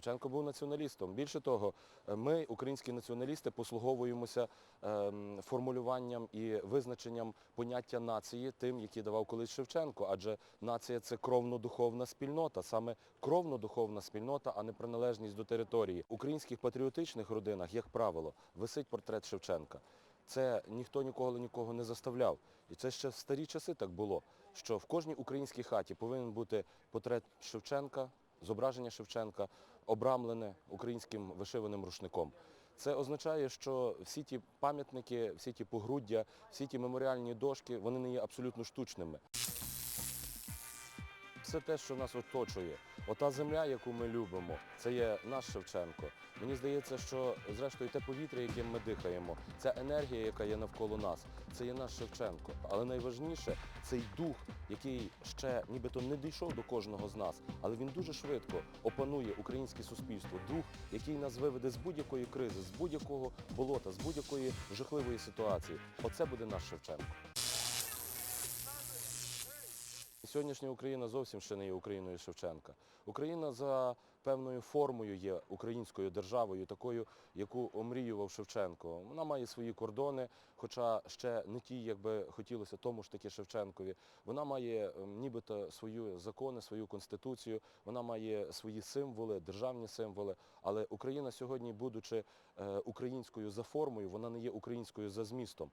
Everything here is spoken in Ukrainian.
Шевченко був націоналістом. Більше того, е, ми, українські націоналісти, послуговуємося ем, формулюванням і визначенням поняття нації тим, які давав колись Шевченко. Адже нація це кровно-духовна спільнота, саме кровно-духовна спільнота, а не приналежність до території. В українських патріотичних родинах, як правило, висить портрет Шевченка. Це ніхто ніколи нікого не заставляв. І це ще в старі часи так було, що в кожній українській хаті повинен бути портрет Шевченка, зображення Шевченка, обрамлене українським вишиваним рушником. Це означає, що всі ті пам'ятники, всі ті погруддя, всі ті меморіальні дошки, вони не є абсолютно штучними. Все те, що нас оточує, ота земля, яку ми любимо, це є наш Шевченко. Мені здається, що зрештою те повітря, яким ми дихаємо, ця енергія, яка є навколо нас, це є наш Шевченко. Але найважніше цей дух, який ще нібито не дійшов до кожного з нас, але він дуже швидко опанує українське суспільство. Дух, який нас виведе з будь-якої кризи, з будь-якого болота, з будь-якої жахливої ситуації. Оце буде наш Шевченко. Сьогоднішня Україна зовсім ще не є Україною Шевченка. Україна за певною формою є українською державою, такою, яку омріював Шевченко. Вона має свої кордони, хоча ще не ті, як би хотілося тому ж таки Шевченкові. Вона має нібито свої закони, свою конституцію, вона має свої символи, державні символи. Але Україна сьогодні, будучи е, українською за формою, вона не є українською за змістом.